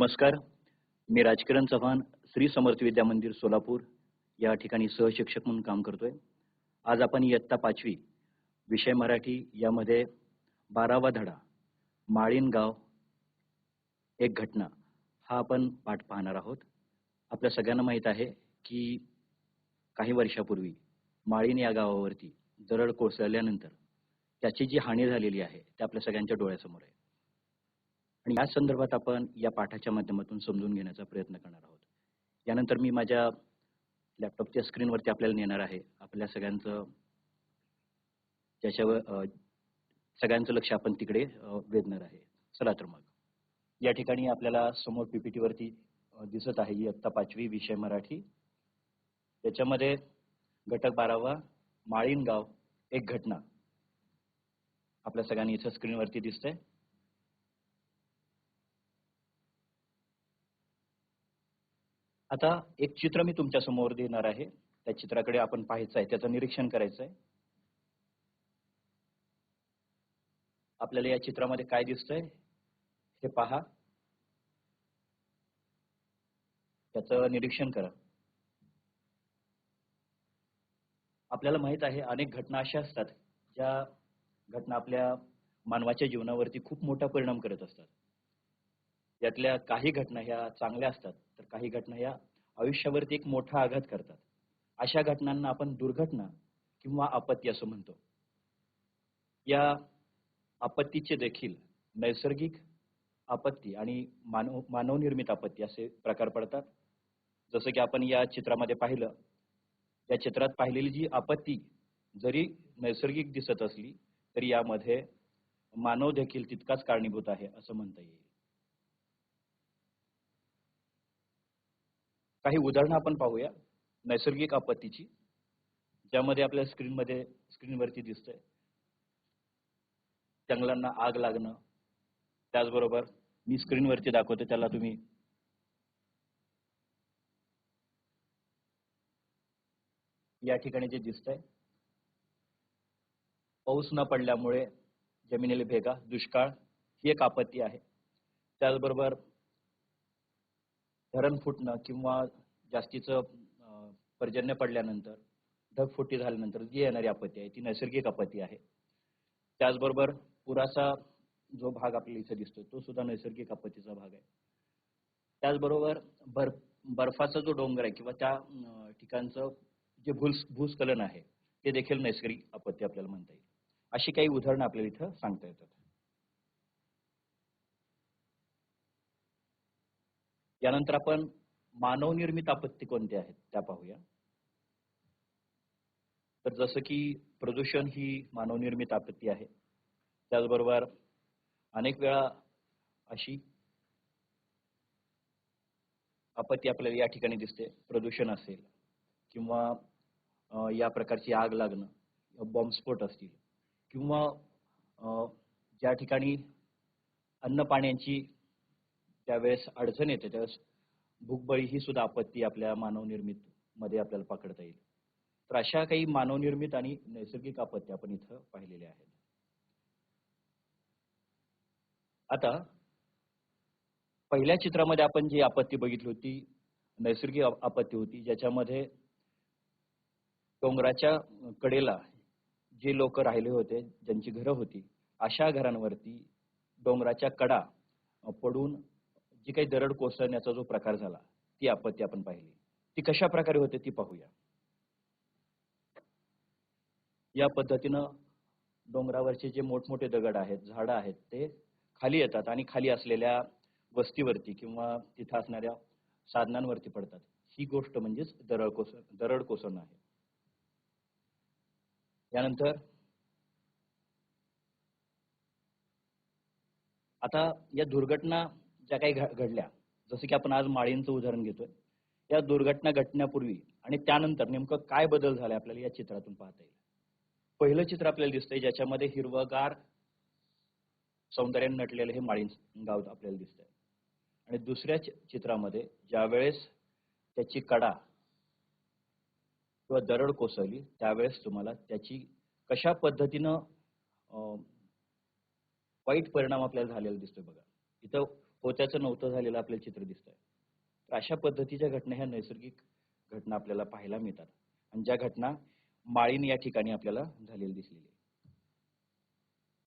नमस्कार. मी राजकिरण चव्हाण श्री समर्थ विद्या मंदिर सोलापूर. या ठिकाणी सहशिक्षक म्हणून काम करतोय. आज आपण इयत्ता पाचवी विषय मराठी यामध्ये बारावा धडा माळीन गाव एक घटना हा आपण पाठ पाहणार आहोत. आपल्या सगळ्यांना माहीत आहे की काही वर्षापूर्वी माळीन या गावावरती दरड कोसळल्यानंतर त्याची जी हानी झालेली आहे ते आपल्या सगळ्यांच्या डोळ्यासमोर आहे. आणि या संदर्भात आपण या पाठाच्या माध्यमातून समजून घेण्याचा प्रयत्न करणार आहोत. यानंतर मी माझ्या लॅपटॉपच्या स्क्रीनवरती आपल्याला नेणार आहे. आपल्या सगळ्यांचं त्याच्यावर सगळ्यांचं लक्ष आपण तिकडे वेधणार आहे. चला तर मग. या ठिकाणी आपल्याला समोर पीपीटी वरती दिसत आहे इयत्ता पाचवी विषय मराठी. त्याच्यामध्ये घटक बारावा माळीन गाव एक घटना. आपल्या सगळ्यांनी इथं स्क्रीनवरती दिसतंय. आता एक चित्र मी तुमच्यासमोर देणार आहे. त्या चित्राकडे आपण पाहायचं आहे त्याचं निरीक्षण करायचं आहे आपल्याला या चित्रामध्ये काय दिसतंय हे पहा. त्याचं निरीक्षण करा. आपल्याला माहीत आहे अनेक घटना अशा असतात ज्या घटना आपल्या मानवाच्या जीवनावरती खूप मोठा परिणाम करत असतात. यातल्या काही घटना ह्या चांगल्या असतात तर काही घटना ह्या आयुष्यावरती एक मोठा आघात करतात. अशा घटनांना आपण दुर्घटना किंवा आपत्ती असं म्हणतो. या आपत्तीचे देखील नैसर्गिक आपत्ती आणि मानव मानवनिर्मित आपत्ती असे प्रकार पडतात. जसं की आपण या चित्रामध्ये पाहिलं. या चित्रात पाहिलेली जी आपत्ती जरी नैसर्गिक दिसत असली तरी यामध्ये मानव देखील तितकाच कारणीभूत आहे असं म्हणता येईल. काही उदाहरणं आपण पाहूया. नैसर्गिक आपत्तीची ज्यामध्ये आपल्या स्क्रीनमध्ये स्क्रीनवरती दिसतंय. जंगलांना आग लागणं. त्याचबरोबर मी स्क्रीनवरती दाखवतो त्याला तुम्ही या ठिकाणी जे दिसतंय. पाऊस न पडल्यामुळे जमिनीला भेगा दुष्काळ ही एक आपत्ती आहे. त्याचबरोबर धरण फुटणं किंवा जास्तीचं पर्जन्य पडल्यानंतर ढगफुटी झाल्यानंतर जी येणारी आपत्ती आहे ती नैसर्गिक आपत्ती आहे. त्याचबरोबर पुराचा जो भाग आपल्याला इथे दिसतो तो सुद्धा नैसर्गिक आपत्तीचा भाग आहे. त्याचबरोबर बर्फ बर्फाचा जो डोंगर आहे किंवा त्या ठिकाणचं जे भूल भूस्खलन आहे ते देखील नैसर्गिक आपत्ती आपल्याला म्हणता येईल. अशी काही उदाहरणं आपल्याला इथं सांगता येतात. यानंतर आपण मानवनिर्मित आपत्ती कोणत्या आहेत त्या पाहूया. तर जसं की प्रदूषण ही मानवनिर्मित आपत्ती आहे. त्याचबरोबर अनेक वेळा अशी आपत्ती आपल्याला या ठिकाणी दिसते. प्रदूषण असेल किंवा या प्रकारची आग लागणं बॉम्बस्फोट असतील किंवा ज्या ठिकाणी अन्न पाण्याची त्यावेळेस अडचण येते त्यावेळेस भूकबळी ही सुद्धा आपत्ती आपल्या मानवनिर्मित मध्ये आपल्याला पकडता येईल. तर अशा काही मानवनिर्मित आणि नैसर्गिक आपत्ती आपण इथं पाहिलेल्या आहेत. आता पहिल्या चित्रामध्ये आपण जी आपत्ती बघितली होती नैसर्गिक आपत्ती होती ज्याच्यामध्ये डोंगराच्या कडेला जे लोक राहिले होते ज्यांची घरं होती अशा घरांवरती डोंगराच्या कडा पडून जी काही दरड कोसळण्याचा जो प्रकार झाला ती आपत्ती आपण पाहिली. ती कशा प्रकारे होते ती पाहूया. या पद्धतीनं डोंगरावरचे जे मोठमोठे दगड आहेत झाडं आहेत ते खाली येतात आणि खाली असलेल्या वस्तीवरती किंवा तिथं असणाऱ्या साधनांवरती पडतात. ही गोष्ट म्हणजेच दरड कोसळ दरड कोसळणं आहे. यानंतर आता या दुर्घटना ज्या काही घडल्या. जसं की आपण आज माळींचं उदाहरण घेतोय. या दुर्घटना घटण्यापूर्वी आणि त्यानंतर नेमकं काय बदल झालाय आपल्याला या चित्रातून पाहता येईल. पहिलं चित्र आपल्याला दिसतंय ज्याच्यामध्ये हिरवगार सौंदर्याने नटलेलं हे माळी गाव आपल्याला दिसतंय. आणि दुसऱ्या चित्रामध्ये ज्यावेळेस त्याची कडा किंवा दरड कोसळली त्यावेळेस तुम्हाला त्याची कशा पद्धतीनं अं, वाईट परिणाम आपल्याला झालेला दिसतोय बघा. इथं होत्याचं नव्हतं झालेलं आपल्याला चित्र दिसतंय. तर अशा पद्धतीच्या घटना ह्या नैसर्गिक घटना आपल्याला पाहायला मिळतात. आणि ज्या घटना माळीन या ठिकाणी आपल्याला झालेली दिसलेली आहे.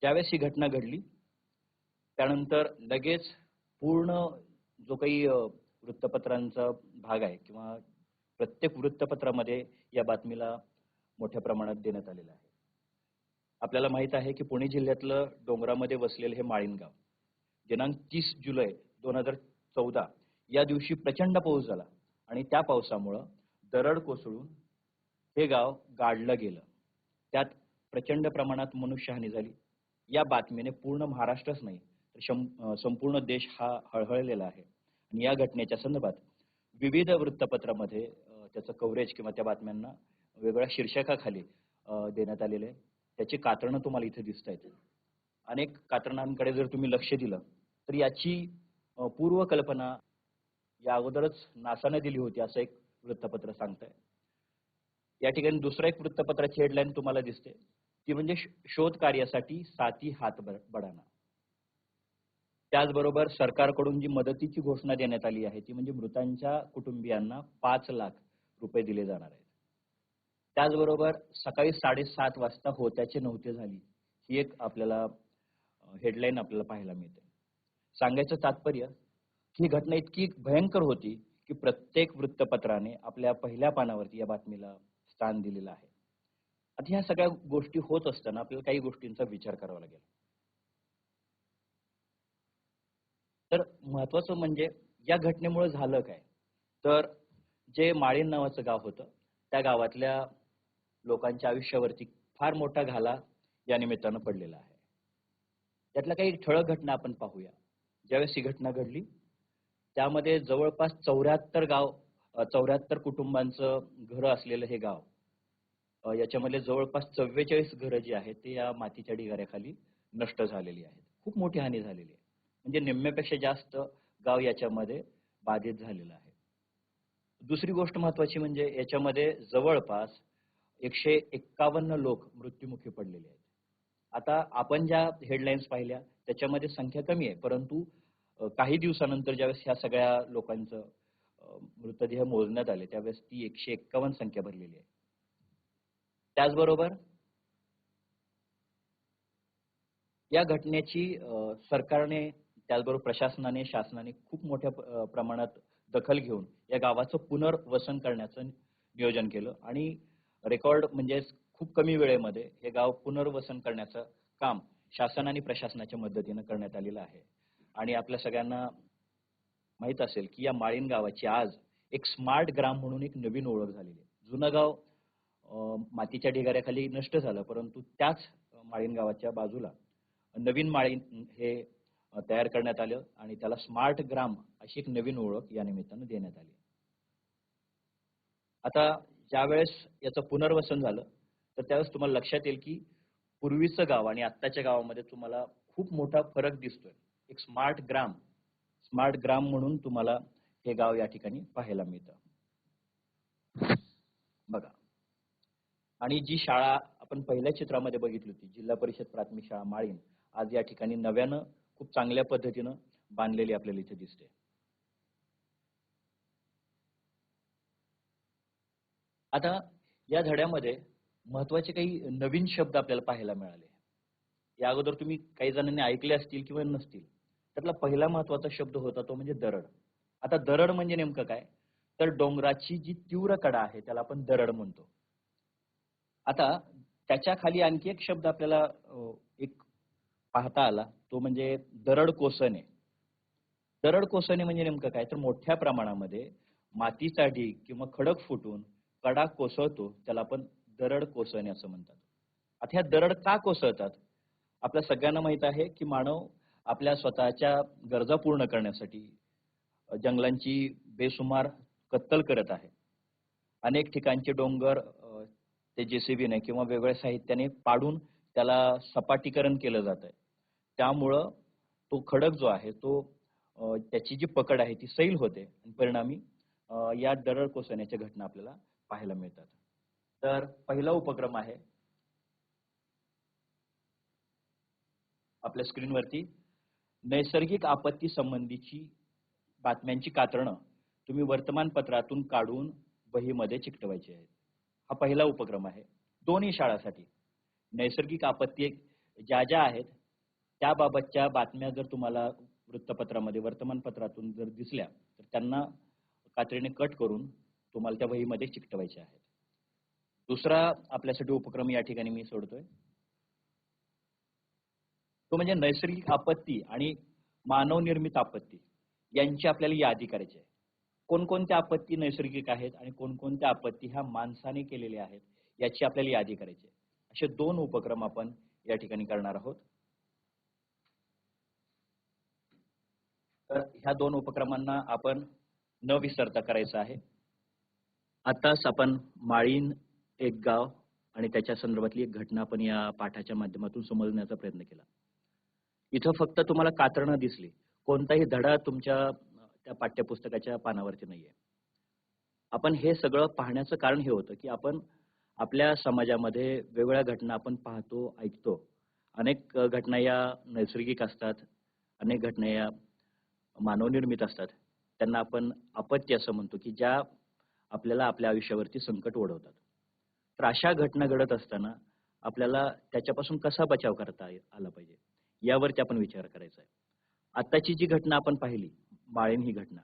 ज्यावेळेस ही घटना घडली त्यानंतर लगेच पूर्ण जो काही वृत्तपत्रांचा भाग आहे किंवा प्रत्येक वृत्तपत्रामध्ये या बातमीला मोठ्या प्रमाणात देण्यात आलेलं आहे. आपल्याला माहीत आहे की पुणे जिल्ह्यातलं डोंगरामध्ये वसलेलं हे माळीन गाव दिनांक तीस जुलै दोन हजार चौदा या दिवशी प्रचंड पाऊस झाला आणि त्या पावसामुळं दरड कोसळून हे गाव गाडलं गेलं. त्यात प्रचंड प्रमाणात मनुष्यहानी झाली. या बातमीने पूर्ण महाराष्ट्रच नाही तर शं- संपूर्ण देश हा हळहळलेला आहे. आणि या घटनेच्या संदर्भात विविध वृत्तपत्रामध्ये त्याचं कव्हरेज किंवा त्या बातम्यांना वेगळ्या शीर्षकाखाली देण्यात आलेले आहे. त्याची कातरणं तुम्हाला इथे दिसत आहेत अनेक कात्रणांकडे जर तुम्ही लक्ष दिलं तर याची पूर्व पूर्वकल्पना या अगोदरच नासाने दिली होती असं एक वृत्तपत्र सांगतंय. या ठिकाणी दुसरं एक वृत्तपत्राची हेडलाईन तुम्हाला दिसते. ती म्हणजे शोध कार्यासाठी साती हात बडाना त्याचबरोबर सरकारकडून जी मदतीची घोषणा देण्यात आली आहे ती म्हणजे मृतांच्या कुटुंबियांना पाच लाख रुपये दिले जाणार आहेत. त्याचबरोबर सकाळी साडेसात वाजता होत्याचे नव्हते झाली ही एक आपल्याला हेडलाईन आपल्याला पाहायला मिळते. सांगायचं तात्पर्य ही घटना इतकी भयंकर होती की प्रत्येक वृत्तपत्राने आपल्या पहिल्या पानावरती या बातमीला स्थान दिलेलं आहे. आता ह्या सगळ्या गोष्टी होत असताना आपल्याला काही गोष्टींचा विचार करावा लागेल. तर महत्वाचं म्हणजे या घटनेमुळे झालं काय? तर जे माळीन नावाचं गाव होतं त्या गावातल्या लोकांच्या आयुष्यावरती फार मोठा घाला या निमित्तानं पडलेला आहे. त्यातल्या काही ठळक घटना आपण पाहूया. ज्यावेळेस ही घटना घडली त्यामध्ये जवळपास चौऱ्याहत्तर गाव चौऱ्याहत्तर कुटुंबांचं घर असलेलं हे गाव याच्यामध्ये जवळपास चव्वेचाळीस घरं जी आहेत ते या मातीच्या ढिगाऱ्याखाली नष्ट झालेली आहेत. खूप मोठी हानी झालेली आहे. म्हणजे निम्म्यापेक्षा जास्त गाव याच्यामध्ये बाधित झालेलं आहे. दुसरी गोष्ट महत्वाची म्हणजे याच्यामध्ये जवळपास एकशे एक्कावन्न लोक मृत्युमुखी पडलेले आहेत. आता आपण ज्या हेडलाईन्स पाहिल्या त्याच्यामध्ये संख्या कमी आहे. परंतु काही दिवसानंतर ज्यावेळेस ह्या सगळ्या लोकांचं मृतदेह मोजण्यात आले त्यावेळेस ती एकशे एक्कावन्न संख्या भरलेली आहे. त्याचबरोबर या घटनेची सरकारने त्याचबरोबर प्रशासनाने शासनाने खूप मोठ्या प्रमाणात दखल घेऊन या गावाचं पुनर्वसन करण्याचं नियोजन केलं. आणि रेकॉर्ड म्हणजेच खूप कमी वेळेमध्ये हे गाव पुनर्वसन करण्याचं काम शासन आणि प्रशासनाच्या मदतीनं करण्यात आलेलं आहे. आणि आपल्या सगळ्यांना माहीत असेल की या माळीन गावाची आज एक स्मार्ट ग्राम म्हणून एक नवीन ओळख झालेली आहे. जुनं गाव मातीच्या ढिगाऱ्याखाली नष्ट झालं परंतु त्याच माळीन गावाच्या बाजूला नवीन माळीन हे तयार करण्यात आलं आणि त्याला स्मार्ट ग्राम अशी एक नवीन ओळख या निमित्तानं देण्यात आली. आता ज्यावेळेस याचं पुनर्वसन झालं तर त्यावेळेस तुम्हाला लक्षात येईल की पूर्वीचं गाव आणि आत्ताच्या गावामध्ये तुम्हाला खूप मोठा फरक दिसतोय. एक स्मार्ट ग्राम स्मार्ट ग्राम म्हणून तुम्हाला हे गाव या ठिकाणी पाहायला मिळतं. बघा. आणि जी शाळा आपण पहिल्या चित्रामध्ये बघितली होती जिल्हा परिषद प्राथमिक शाळा माळीन आज या ठिकाणी नव्यानं खूप चांगल्या पद्धतीनं बांधलेली आपल्याला इथे दिसते. आता या धड्यामध्ये महत्त्वाचे काही नवीन शब्द आपल्याला पाहायला मिळाले. या अगोदर तुम्ही काही जणांनी ऐकले असतील किंवा नसतील त्यातला पहिला महत्त्वाचा शब्द होता तो म्हणजे दरड. आता दरड म्हणजे नेमकं काय? तर डोंगराची जी तीव्र कडा आहे त्याला आपण दरड म्हणतो. आता त्याच्याखाली आणखी एक शब्द आपल्याला एक पाहता आला तो म्हणजे दरड कोसणे दरड कोसणे म्हणजे नेमकं काय? तर मोठ्या प्रमाणामध्ये मातीचा ढीग किंवा खडक फुटून कडा कोसळतो त्याला आपण दरड कोसळणे असं म्हणतात. आता ह्या दरड का कोसळतात? आपल्या सगळ्यांना माहीत आहे की मानव आपल्या स्वतःच्या गरजा पूर्ण करण्यासाठी जंगलांची बेसुमार कत्तल करत आहे. अनेक ठिकाणचे डोंगर ते जेसीबीने किंवा वेगवेगळ्या साहित्याने पाडून त्याला सपाटीकरण केलं जात आहे त्यामुळं तो खडक जो आहे तो त्याची जी पकड आहे ती सैल होते आणि परिणामी या दरड कोसळण्याच्या घटना आपल्याला पाहायला मिळतात. तर पहिला उपक्रम आहे आपल्या स्क्रीनवरती. नैसर्गिक आपत्ती संबंधीची बातम्यांची कात्रणं तुम्ही वर्तमानपत्रातून काढून वहीमध्ये चिकटवायची आहेत. हा पहिला उपक्रम आहे. दोन्ही शाळासाठी. नैसर्गिक आपत्ती ज्या ज्या आहेत त्याबाबतच्या बातम्या जर तुम्हाला वृत्तपत्रामध्ये वर्तमानपत्रातून जर दिसल्या तर त्यांना कात्रीने कट करून तुम्हाला त्या वहीमध्ये चिकटवायच्या आहेत. दुसरा आपल्यासाठी उपक्रम या ठिकाणी मी सोडतोय. तो म्हणजे नैसर्गिक आपत्ती आणि मानवनिर्मित आपत्ती यांची आपल्याला यादी करायची आहे. कोणकोणत्या आपत्ती नैसर्गिक आहेत आणि कोणकोणत्या आपत्ती ह्या माणसाने केलेल्या आहेत याची आपल्याला यादी करायची आहे. असे दोन उपक्रम आपण या ठिकाणी करणार आहोत. तर ह्या दोन उपक्रमांना आपण न विसरता करायचं आहे. आताच आपण माळीन एक गाव आणि त्याच्या संदर्भातली एक घटना आपण या पाठाच्या माध्यमातून समजण्याचा प्रयत्न केला. इथं फक्त तुम्हाला कातरणं दिसली. कोणताही धडा तुमच्या त्या पाठ्यपुस्तकाच्या पानावरती नाहीये. आपण हे सगळं पाहण्याचं कारण हे होतं की आपण आपल्या समाजामध्ये वेगवेगळ्या घटना आपण पाहतो ऐकतो. अनेक घटना या नैसर्गिक असतात अनेक घटना या मानवनिर्मित असतात. त्यांना आपण आपत्ती असं म्हणतो की ज्या आपल्याला आपल्या आयुष्यावरती संकट ओढवतात. तर अशा घटना घडत असताना आपल्याला त्याच्यापासून कसा बचाव करता आला पाहिजे? यावरती आपण विचार करायचा आहे. आत्ताची जी घटना आपण पाहिली माळेन ही घटना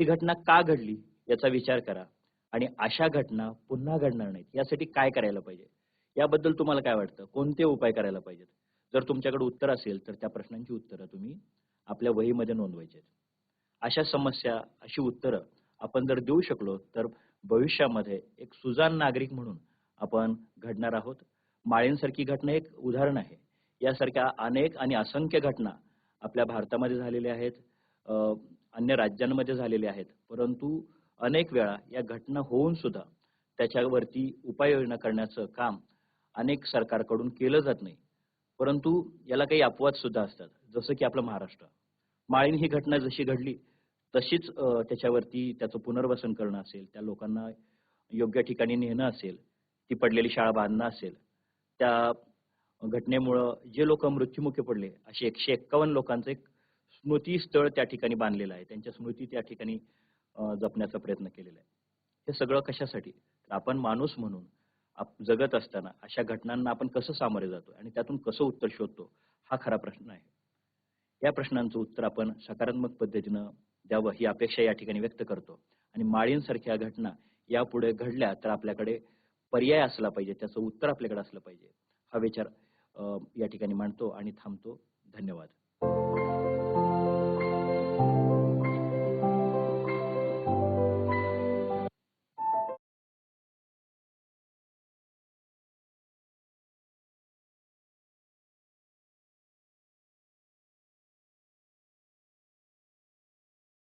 ही घटना का घडली याचा विचार करा आणि अशा घटना पुन्हा घडणार नाहीत. यासाठी काय करायला पाहिजे? याबद्दल तुम्हाला काय वाटतं? कोणते उपाय करायला पाहिजेत? जर तुमच्याकडे उत्तर असेल तर त्या प्रश्नांची उत्तरं तुम्ही आपल्या वहीमध्ये नोंदवायची आहेत. अशा समस्या अशी उत्तरं आपण जर देऊ शकलो तर भविष्यामध्ये एक सुजाण नागरिक म्हणून आपण घडणार आहोत. माळींसारखी घटना एक उदाहरण आहे. यासारख्या अनेक आणि असंख्य घटना आपल्या भारतामध्ये झालेल्या आहेत. अन्य राज्यांमध्ये झालेल्या आहेत. परंतु अनेक वेळा या घटना होऊन सुद्धा त्याच्यावरती उपाययोजना करण्याचं काम अनेक सरकारकडून केलं जात नाही. परंतु याला काही अपवाद सुद्धा असतात. जसं की आपलं महाराष्ट्र. माळीन ही घटना जशी घडली तशीच त्याच्यावरती त्याचं पुनर्वसन करणं असेल त्या लोकांना योग्य ठिकाणी नेणं असेल ती पडलेली शाळा बांधणं असेल त्या घटनेमुळं जे लोक मृत्युमुखी पडले असे एकशे एक्कावन्न लोकांचं एक स्मृती स्थळ त्या ठिकाणी बांधलेलं आहे. त्यांच्या स्मृती त्या ठिकाणी जपण्याचा प्रयत्न केलेला आहे. हे सगळं कशासाठी? तर आपण माणूस म्हणून आप जगत असताना अशा घटनांना आपण कसं सामोरे जातो आणि त्यातून कसं उत्तर शोधतो हा खरा प्रश्न आहे. या प्रश्नांचं उत्तर आपण सकारात्मक पद्धतीनं द्यावं ही अपेक्षा या ठिकाणी व्यक्त करतो. आणि माळींसारख्या घटना यापुढे घडल्या तर आपल्याकडे पर्याय असला पाहिजे त्याचं उत्तर आपल्याकडे असलं पाहिजे. हा विचार या ठिकाणी मांडतो आणि थांबतो. धन्यवाद.